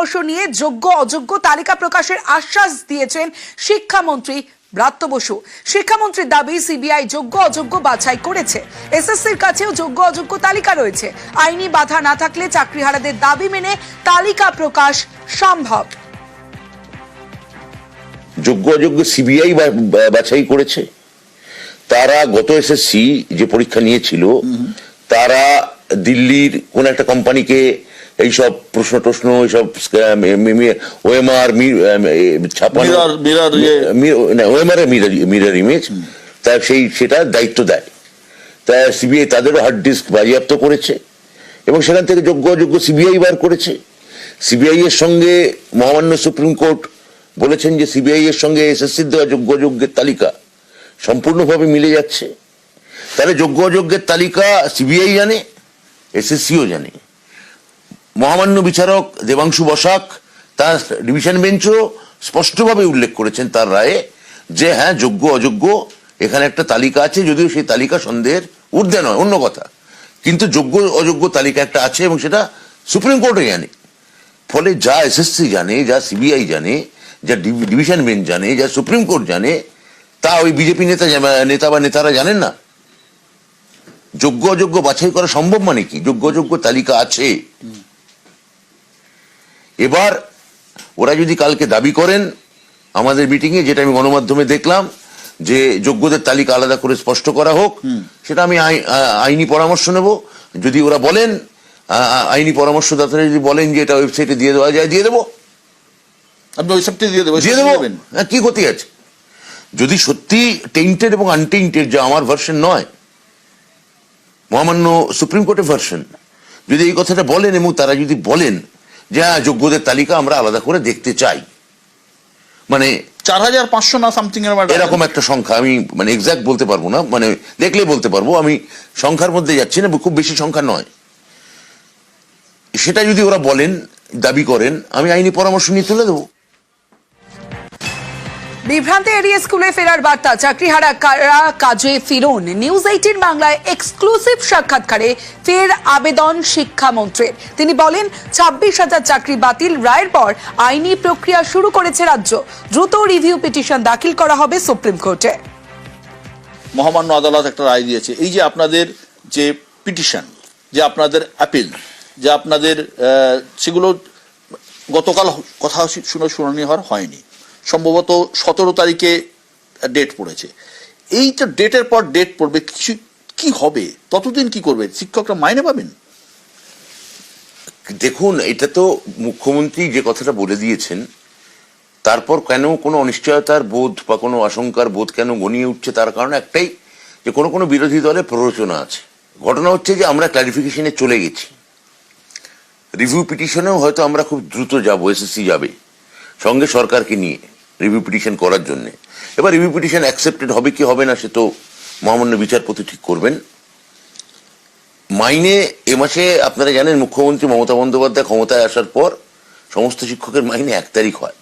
পরামর্শ নিয়ে যোগ্য অযোগ্য তালিকা প্রকাশের আশ্বাস দিয়েছেন শিক্ষামন্ত্রী ব্রাত্য বসু। শিক্ষামন্ত্রীর দাবি সিবিআই যোগ্য অযোগ্য বাছাই করেছে। এসএসসির কাছেও যোগ্য অযোগ্য তালিকা রয়েছে। আইনি বাধা না থাকলে চাকরিহারাদের দাবি মেনে তালিকা প্রকাশ সম্ভব। যোগ্য অযোগ্য সিবিআই বাছাই করেছে। তারা গত এসএসসি যে পরীক্ষা নিয়েছিল তারা দিল্লির কোন একটা কোম্পানিকে এইসব প্রশ্ন টশ্ন এইসব ওএমআর ছাপানো। ওএমআর মিরর ইমেজ তা সেই সেটা দায়িত্ব দেয়। তা সিবিআই তাদেরও হার্ড ডিস্ক বাজেয়াপ্ত করেছে। এবং সেখান থেকে যোগ্য অযোগ্য সিবিআই বার করেছে। সিবিআই এর সঙ্গে মহামান্য সুপ্রিম কোর্ট বলেছেন যে সিবিআই এর সঙ্গে এসএসসির দেওয়া যোগ্য অযোগ্যের তালিকা সম্পূর্ণভাবে মিলে যাচ্ছে। তাহলে যোগ্য অযোগ্যের তালিকা সিবিআই জানে এসএসসিও জানে। মহামান্য বিচারক দেবাংশু বসাক তার ডিভিশন বেঞ্চও স্পষ্টভাবে উল্লেখ করেছেন তার রায়ে যে হ্যাঁ যোগ্য, অযোগ্য, এখানে একটা তালিকা আছে, যদিও সেই তালিকা সন্দেহের ঊর্ধ্বে নয়, অন্য কথা। কিন্তু যোগ্য, অযোগ্য তালিকা একটা আছে এবং সেটা সুপ্রিম কোর্টে জানে। ফলে যা এসএসসি জানে, যা সিবিআই জানে, যা ডিভিশন বেঞ্চ জানে, যা সুপ্রিম কোর্ট জানে, তা ওই বিজেপি নেতা নেতা বা নেতারা জানেন না। যোগ্য, অযোগ্য বাছাই করা সম্ভব মানে কি? যোগ্য, অযোগ্য তালিকা আছে। এবার ওরা যদি কালকে দাবি করেন আমাদের মিটিংয়ে যেটা আমি গণমাধ্যমে দেখলাম যে যোগ্যদের তালিকা আলাদা করে স্পষ্ট করা হোক সেটা আমি আই- আইনি পরামর্শ নেব। যদি ওরা বলেন আইনি পরামর্শদাতারা যদি বলেন যে এটা ওয়েবসাইটে দিয়ে দেওয়া যায় দিয়ে দেবো। আপনি দিয়ে দেবো। দিয়ে দেবো হ্যাঁ, কি ক্ষতি আছে? যদি সত্যি টেন্টেড এবং আনটেন্টেড যা আমার ভার্সন নয় মহামান্য সুপ্রিম কোর্টের ভার্সন যদি এই কথাটা বলেন এবং তারা যদি বলেন যে হ্যাঁ যোগ্যদের তালিকা আমরা আলাদা করে দেখতে চাই। মানে চার হাজার পাঁচশো না সামথিং এর এরকম একটা সংখ্যা আমি মানে এক্সাক্ট বলতে পারব না মানে দেখলে বলতে পারব। আমি সংখ্যার মধ্যে যাচ্ছি না খুব বেশি সংখ্যা নয়। সেটা যদি ওরা বলেন দাবি করেন আমি আইনি পরামর্শ নিয়ে তুলে দেবো। বিভ্রান্তি এড়িয়ে স্কুলে ফেরার বার্তা, চাকরিহারা কারা কাজে ফিরুন? নিউজ এইটিন বাংলায় এক্সক্লুসিভ সাক্ষাৎকারে ফের আবেদন শিক্ষামন্ত্রীর তিনি বলেন, ছাব্বিশ হাজার চাকরি বাতিল, রায়ের পর আইনি প্রক্রিয়া শুরু করেছে রাজ্য। দ্রুত রিভিউ পিটিশন দাখিল করা হবে সুপ্রিম কোর্টে। মহামান্য আদালত একটা রায় দিয়েছে। এই যে আপনাদের যে পিটিশন যে আপনাদের অ্যাপিল যে আপনাদের সেগুলো গতকাল কথা শুনে শুনানি হওয়ার হয়নি। সম্ভবত সতেরো তারিখে ডেট পড়েছে। এই তো ডেটের পর ডেট পড়বে, কিছু কি হবে? ততদিন কি করবে? শিক্ষকরা মাইনে পাবেন? দেখুন, এটা তো মুখ্যমন্ত্রী যে কথাটা বলে দিয়েছেন, তারপর কেন কোনো অনিশ্চয়তার বোধ বা কোনো আশঙ্কার বোধ কেন গনিয়ে উঠছে তার কারণ একটাই, যে কোনো কোনো বিরোধী দলে প্ররোচনা আছে। ঘটনা হচ্ছে যে আমরা ক্লারিফিকেশনে চলে গেছি। রিভিউ পিটিশনেও হয়তো আমরা খুব দ্রুত যাব এসএসসি যাবে, সঙ্গে সরকারকে নিয়ে। রিভিউ পিটিশন করার জন্য। এবার রিভিউ পিটিশন অ্যাকসেপ্টেড হবে কি হবে না সে তো মহামান্য বিচারপতি ঠিক করবেন। মাইনে এ মাসে আপনারা জানেন মুখ্যমন্ত্রী মমতা বন্দ্যোপাধ্যায় ক্ষমতায় আসার পর সমস্ত শিক্ষকের মাইনে এক তারিখ হয়।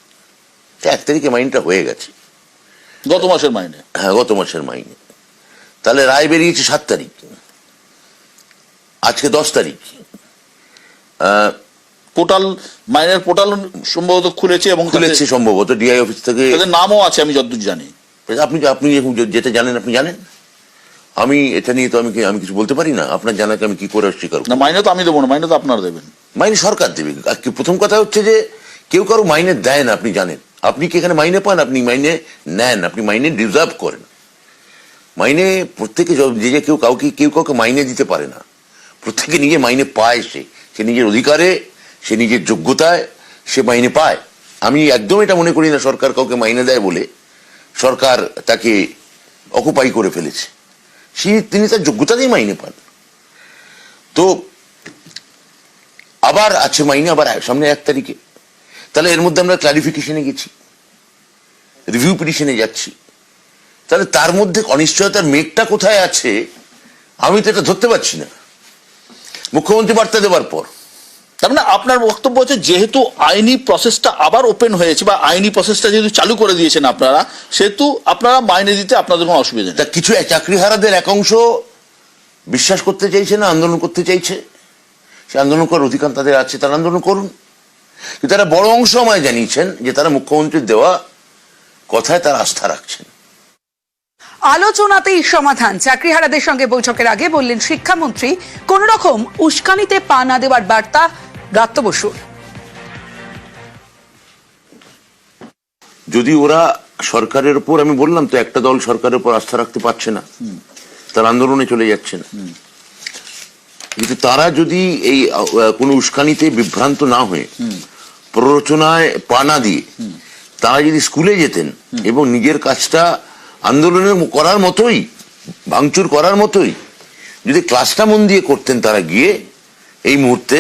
তা এক তারিখে মাইনটা হয়ে গেছে। গত মাসের মাইনে? হ্যাঁ গত মাসের মাইনে। তাহলে রায় বেরিয়েছে সাত তারিখ। আজকে দশ তারিখ। আহ, পোর্টাল মাইনের পোর্টাল সম্ভবত খুলেছে এবং খুলেছে সম্ভবত ডিআই অফিস থেকে তাদের নামও আছে আমি যতদূর জানি। আপনি আপনি যেটা জানেন আপনি জানেন? আমি এটা নিয়ে তো আমি আমি কিছু বলতে পারি না? আপনার জানাকে আমি কি করে অস্বীকার করব? না মাইনে তো আমি দেবো না মাইনে তো আপনারা দেবেন। মাইনে সরকার দেবে। প্রথম কথা হচ্ছে যে কেউ কারও মাইনে দেয় না আপনি জানেন। আপনি কি এখানে মাইনে পান? আপনি মাইনে নেন আপনি মাইনে ডিজার্ভ করেন। মাইনে প্রত্যেকে যে যে কেউ কাউকে কেউ কাউকে মাইনে দিতে পারে না। প্রত্যেকে নিজে মাইনে পায় সে। সে নিজের অধিকারে সে নিজের যোগ্যতায় সে মাইনে পায়। আমি একদম এটা মনে করি না সরকার কাউকে মাইনে দেয় বলে সরকার তাকে অকুপাই করে ফেলেছে। সে, তিনি তার যোগ্যতাতেই মাইনে পান। তো আবার আছে মাইনে, আবার সামনে এক তারিখে। তাহলে এর মধ্যে আমরা ক্লারিফিকেশনে গেছি। রিভিউ পিটিশনে যাচ্ছি। তাহলে তার মধ্যে অনিশ্চয়তার মেঘটা কোথায় আছে, আমি তো এটা ধরতে পারছি না। মুখ্যমন্ত্রী বার্তা দেওয়ার পর। তার মানে আপনার বক্তব্য হচ্ছে যেহেতু আইনি প্রসেসটা আবার ওপেন হয়েছে বা আইনি প্রসেসটা যেহেতু চালু করে দিয়েছেন আপনারা সেহেতু আপনারা মাইনে দিতে আপনাদের কোনো অসুবিধা তা নেই কিছু চাকরিহারাদের এক অংশ বিশ্বাস করতে চাইছে না আন্দোলন করতে চাইছে? সে আন্দোলন করার অধিকার তাদের আছে তারা আন্দোলন করুন। কিন্তু তারা বড় অংশ আমায় জানিয়েছেন যে তারা মুখ্যমন্ত্রীর দেওয়া কথায় তারা আস্থা রাখছেন। আলোচনাতেই সমাধান। চাকরিহারাদের সঙ্গে বৈঠকের আগে বললেন শিক্ষামন্ত্রী কোন রকম উস্কানিতে পা না দেওয়ার বার্তা ব্রাত্য বসুর যদি ওরা সরকারের উপর, আমি বললাম তো, একটা দল সরকারের উপর আস্থা রাখতে পারছে না, তার আন্দোলনে চলে যাচ্ছে না। কিন্তু তারা যদি এই কোনো উস্কানিতে বিভ্রান্ত না হয়ে প্ররোচনায় পা না দিয়ে তারা যদি স্কুলে যেতেন এবং নিজের কাজটা আন্দোলনের করার মতোই, ভাঙচুর করার মতোই, যদি ক্লাসটা মন দিয়ে করতেন তারা গিয়ে, এই মুহূর্তে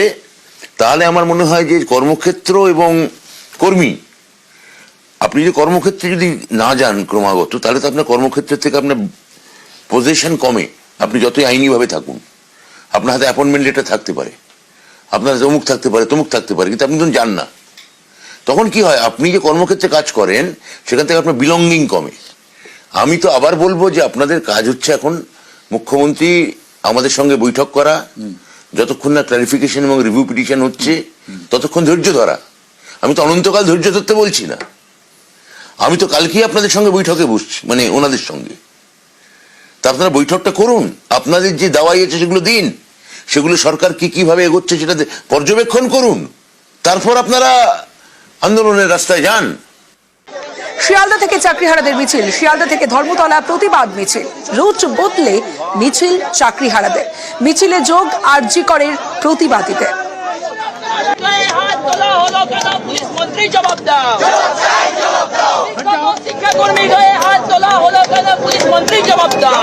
তাহলে আমার মনে হয় যে কর্মক্ষেত্র এবং কর্মী, আপনি যদি কর্মক্ষেত্রে যদি না যান ক্রমাগত, তাহলে তো আপনার কর্মক্ষেত্রের থেকে আপনার পজিশন কমে। আপনি যতই আইনিভাবে থাকুন, আপনার হাতে অ্যাপয়েন্টমেন্ট লেটার থাকতে পারে, আপনার হাতে অমুক থাকতে পারে, তমুক থাকতে পারে, কিন্তু আপনি তখন যান না, তখন কি হয়, আপনি যে কর্মক্ষেত্রে কাজ করেন, সেখান থেকে আপনার বিলঙ্গিং কমে। আমি তো আবার বলব যে আপনাদের কাজ হচ্ছে এখন মুখ্যমন্ত্রী আমাদের সঙ্গে বৈঠক করা যতক্ষণ না ক্লারিফিকেশন এবং রিভিউ পিটিশন হচ্ছে, ততক্ষণ ধৈর্য ধরা। আমি তো অনন্তকাল ধৈর্য ধরতে বলছি না। আমি তো কালকেই আপনাদের সঙ্গে বৈঠকে বসছি মানে ওনাদের সঙ্গে। তা আপনারা বৈঠকটা করুন। আপনাদের যে দাওয়াই আছে সেগুলো দিন। সেগুলো সরকার কি কীভাবে এগোচ্ছে সেটা পর্যবেক্ষণ করুন। তারপর আপনারা আন্দোলনের রাস্তায় যান। শিয়ালদা থেকে চাকরিহারাদের মিছিল, শিয়ালদা থেকে ধর্মতলা প্রতিবাদ মিছিল। রুট বদলে মিছিল চাকরিহারাদের। মিছিলে যোগ আর জি করের প্রতিবাদীতে। গায়ে হাত তোলা হলো কেন পুলিশ মন্ত্রী জবাব দাও শিক্ষক ও শিক্ষাকর্মী গায়ে হাত তোলা হলো কেন পুলিশ জবাব দাও।